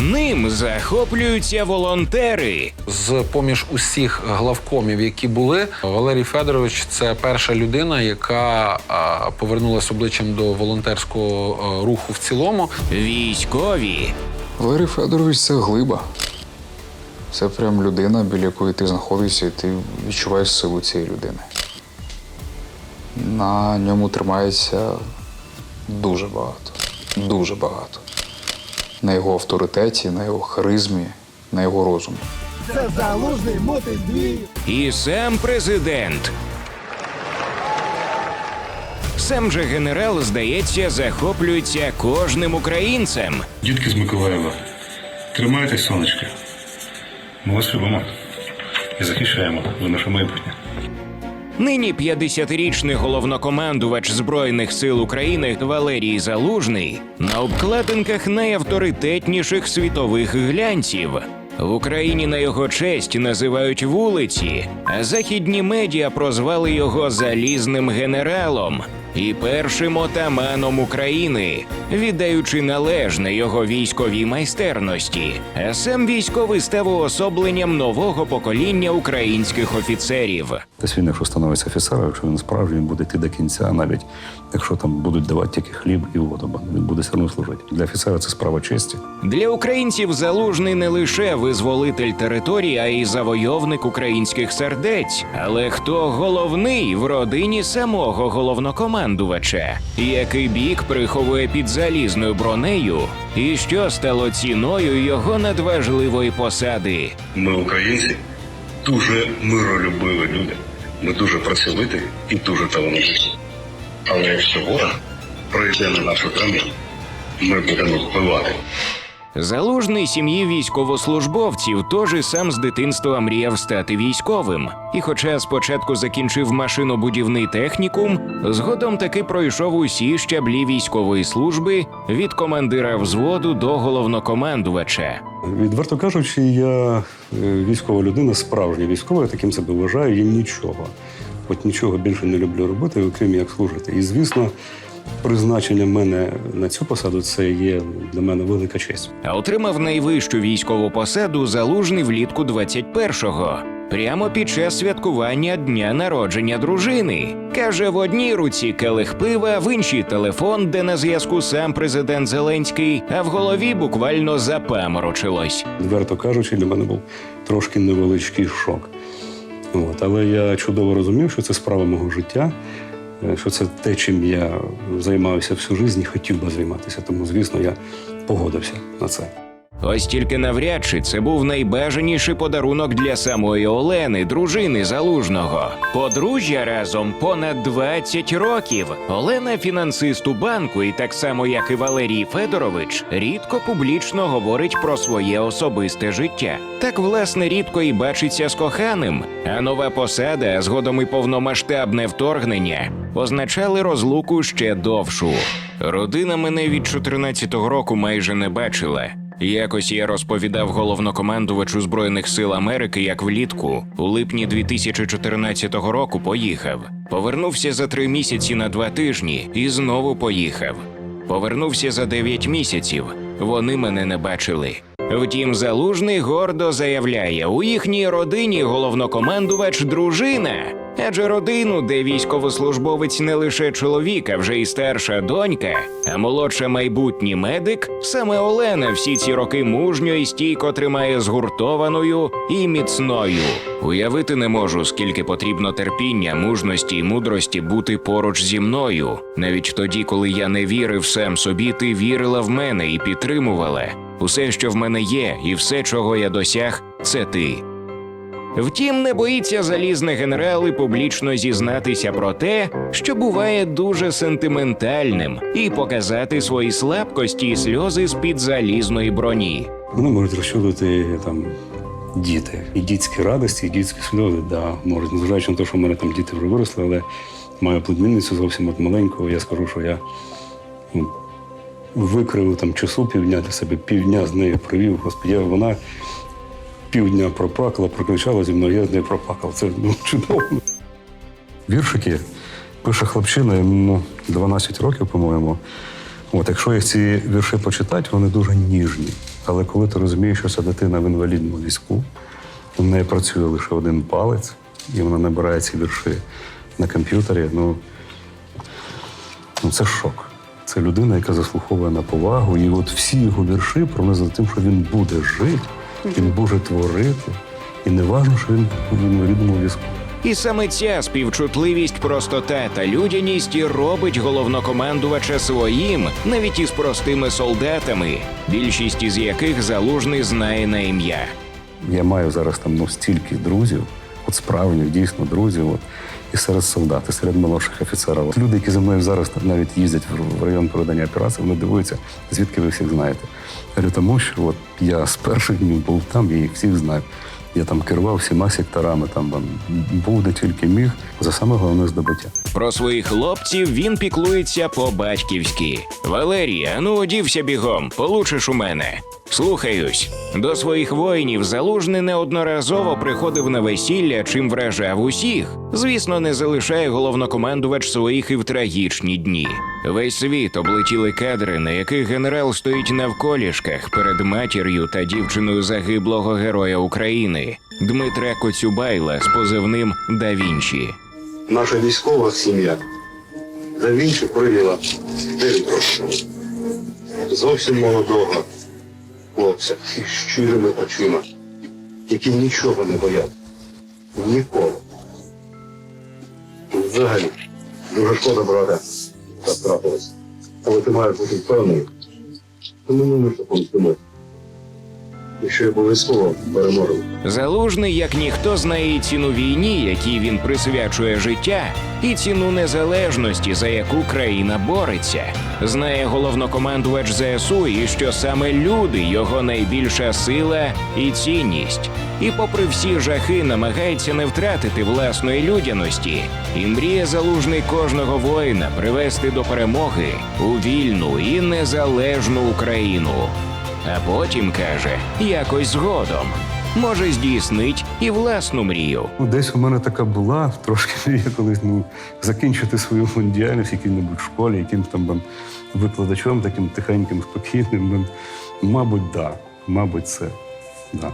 Ним захоплюються волонтери. З поміж усіх главкомів, які були, Валерій Федорович це перша людина, яка повернулася обличчям до волонтерського руху в цілому. Військові Валерій Федорович це глиба. Це прям людина, біля якої ти знаходишся, і ти відчуваєш силу цієї людини. На ньому тримається дуже багато. Дуже багато. На його авторитеті, на його харизмі, на його розумі. Це залужний мутить дві. і сам президент. Сам же генерал, здається, захоплюється кожним українцем. Дітки з Миколаєва, тримайтесь, сонечки. Ми вас любимо і захищаємо за наше майбутнє. Нині 50-річний головнокомандувач Збройних сил України Валерій Залужний на обкладинках найавторитетніших світових глянців. В Україні на його честь називають вулиці, а західні медіа прозвали його залізним генералом і першим отаманом України, віддаючи належне його військовій майстерності. Сам військовий став уособленням нового покоління українських офіцерів. Десь він, якщо становиться офіцером, якщо він справжній, він буде йти до кінця, навіть якщо там будуть давати тільки хліб і воду, бо він буде все одно служити. Для офіцера це справа честі. Для українців залужний не лише визволитель території, а й завойовник українських сердець. Але хто головний в родині самого головнокомандувача? Який бік приховує під залізною бронею? І що стало ціною його надважливої посади? Ми, українці, дуже миролюбиві люди. Ми дуже працьовиті і дуже талановиті. Але якщо ворог прийде на нашу землю, ми будемо вбивати. Залужний сім'ї військовослужбовців тож і сам з дитинства мріяв стати військовим. І, хоча спочатку закінчив машинобудівний технікум, згодом таки пройшов усі щаблі військової служби від командира взводу до головнокомандувача. Відверто кажучи, я е, військова людина, справжня військова, я таким себе вважаю, я нічого. От нічого більше не люблю робити, окрім як служити. І звісно, призначення мене на цю посаду це є для мене велика честь. А отримав найвищу військову посаду залужний влітку 21-го. Прямо під час святкування дня народження дружини каже в одній руці келих пива, в іншій телефон, де на зв'язку сам президент Зеленський, а в голові буквально запаморочилось. Відверто кажучи, для мене був трошки невеличкий шок. От, але я чудово розумів, що це справа мого життя, е, що це те, чим я займався всю життя і хотів би займатися. Тому, звісно, я погодився на це. Ось тільки навряд чи це був найбажаніший подарунок для самої Олени, дружини залужного. Подружжя разом понад 20 років. Олена фінансист у банку, і так само як і Валерій Федорович, рідко публічно говорить про своє особисте життя. Так, власне, рідко і бачиться з коханим. А нова посада, а згодом і повномасштабне вторгнення означали розлуку ще довшу. Родина мене від 14-го року майже не бачила. Якось я розповідав головнокомандувачу Збройних сил Америки, як влітку у липні 2014 року поїхав. Повернувся за три місяці на два тижні і знову поїхав. Повернувся за дев'ять місяців. Вони мене не бачили. Втім, залужний гордо заявляє: у їхній родині головнокомандувач дружина. Адже родину, де військовослужбовець не лише чоловік, а вже й старша донька, а молодша майбутній медик, саме Олена всі ці роки мужньо і стійко тримає згуртованою і міцною. Уявити не можу, скільки потрібно терпіння, мужності і мудрості бути поруч зі мною. Навіть тоді, коли я не вірив сам собі, ти вірила в мене і підтримувала. Усе, що в мене є, і все, чого я досяг, це ти. Втім, не боїться залізний генерал і публічно зізнатися про те, що буває дуже сентиментальним, і показати свої слабкості і сльози з під залізної броні. Вони можуть розчулити там діти. І дітські радості, і дітські сльози, да, можуть, незважаючи на те, що в мене там діти вже виросли, але маю племінницю зовсім от маленьку. Я скажу, що я ну, викрив там часу півдня для себе, півдня з нею провів. Господи, вона півдня проплакала, прокричала зі мною, я з нею проплакав. Це ну, чудово. Віршики пише хлопчина, йому 12 років, по-моєму. От, якщо їх ці вірші почитати, вони дуже ніжні, Але коли ти розумієш, що ця дитина в інвалідному візку, у неї працює лише один палець, і вона набирає ці вірші на комп'ютері, ну, ну це шок. Це людина, яка заслуховує на повагу. І от всі його вірші пронизані тим, що він буде жити, він буде творити. І не важливо, що він в інвалідному візку. І саме ця співчутливість, простота та людяність і робить головнокомандувача своїм, навіть із простими солдатами, більшість із яких залужний знає на ім'я. Я маю зараз там ну, стільки друзів, от справжніх, дійсно друзів, от, і серед солдат, і серед молодших офіцерів. Люди, які зі мною зараз навіть їздять в- район проведення операції, вони дивуються, звідки ви всіх знаєте. Я говорю, тому що от я з перших днів був там, я їх всіх знаю. Я там керував всіма секторами, там був де тільки міг за саме головне здобуття. Про своїх хлопців він піклується по-батьківськи. Валерія, ну одівся бігом, получиш у мене. Слухаюсь. До своїх воїнів залужний неодноразово приходив на весілля, чим вражав усіх. Звісно, не залишає головнокомандувач своїх і в трагічні дні. Весь світ облетіли кадри, на яких генерал стоїть навколішках перед матір'ю та дівчиною загиблого героя України Дмитра Коцюбайла з позивним Да Вінчі. наша військова сім'я за Вінчі прийняла 9 років. Зовсім молодого хлопця із щирими очима, які нічого не боявся. Ніколи. Взагалі, дуже шкода, брате, так трапилось. Але ти маєш бути впевнений, що ми не помстимо. І що обов'язково переможемо. Залужний, як ніхто, знає ціну війні, якій він присвячує життя, і ціну незалежності, за яку країна бореться. Знає головнокомандувач ЗСУ, і що саме люди його найбільша сила і цінність. І, попри всі жахи, намагається не втратити власної людяності і мріє залужний кожного воїна привести до перемоги у вільну і незалежну Україну. А потім каже, якось згодом. Може, здійснить і власну мрію. Ну, десь у мене така була трошки мрія колись ну, закінчити свою діяльність в якій-небудь школі, яким там бам, викладачом, таким тихеньким, спокійним. Бам. Мабуть, да. Мабуть, це. Да.